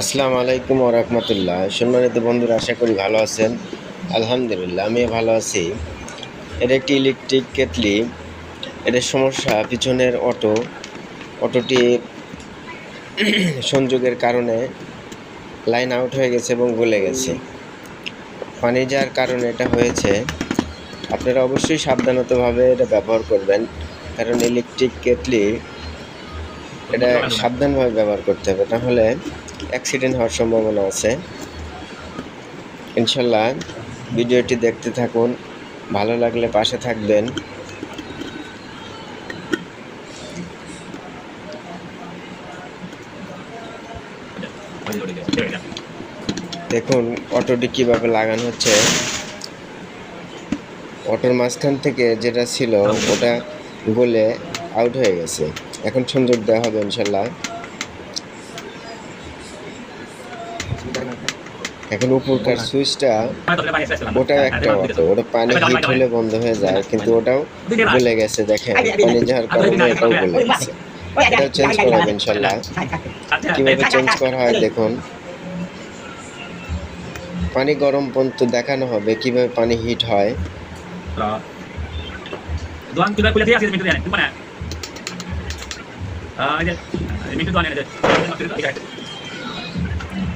আসসালামু আলাইকুম ওরহমতুল্লাহ সম্মানিত বন্ধুরা, আশা করি ভালো আছেন। আলহামদুলিল্লাহ, আমিও ভালো আছি। এটা একটি ইলেকট্রিক কেটলি। এটার সমস্যা, পিছনের অটো। অটোটি সংযোগের কারণে লাইন আউট হয়ে গেছে এবং গলে গেছে। পানি যাওয়ার কারণে এটা হয়েছে। আপনারা অবশ্যই সাবধানতভাবে এটা ব্যবহার করবেন। কারণ ইলেকট্রিক কেটলি, এটা সাবধানভাবে ব্যবহার করতে হবে। তাহলে অ্যাক্সিডেন্ট হওয়ার সম্ভাবনা আছে। ইনশাল্লাহ ভিডিওটি দেখতে থাকুন, ভালো লাগলে পাশে থাকবেন। দেখুন, অটোটি কীভাবে লাগানো হচ্ছে। অটোর মাঝখান থেকে যেটা ছিল, ওটা গলে আউট হয়ে গেছে। এখন সংযোগ দেওয়া হবে ইনশাল্লাহ। এখন উপরকার সুইচটা ওটাও একটা অটো। ওটা পানি হিট হলে বন্ধ হয়ে যায়, কিন্তু ওটাও গলে গেছে, দেখেন। পানি যাওয়ার কারণে ওটাও গলে গেছে। এটাও চেঞ্জ করা হবে, ইনশাল্লাহ। কীভাবে চেঞ্জ করা হয়, দেখুন। পানি গরম পর্যন্ত দেখানো হবে, কীভাবে পানি হিট হয়।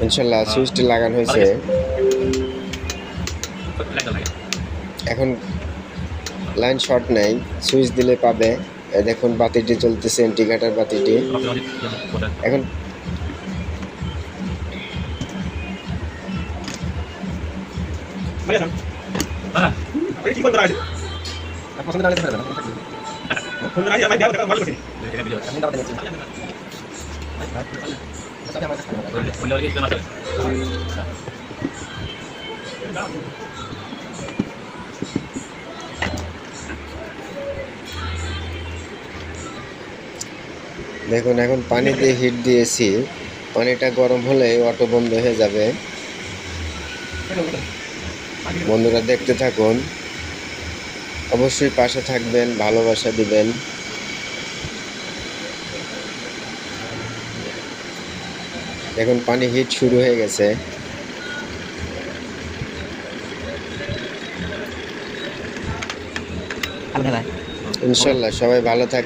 ইনশাল্লাহ সুইচটি লাগানো হয়েছে। এখন লাইন শর্ট নেই, সুইচ দিলে পাবে। দেখুন, বাতিটি চলতেছে, ইন্ডিকেটার বাতিটি। এখন দেখুন, এখন পানি দিয়ে হিট দিয়েছি। পানিটা গরম হলে অটো বন্ধ হয়ে যাবে। বন্ধুরা, দেখতে থাকুন। অবশ্যই পাশে থাকবেন, ভালোবাসা দিবেন। এখন পানি হিট শুরু হয়ে গেছে। ইনশাল্লাহ সবাই ভালো থাকবে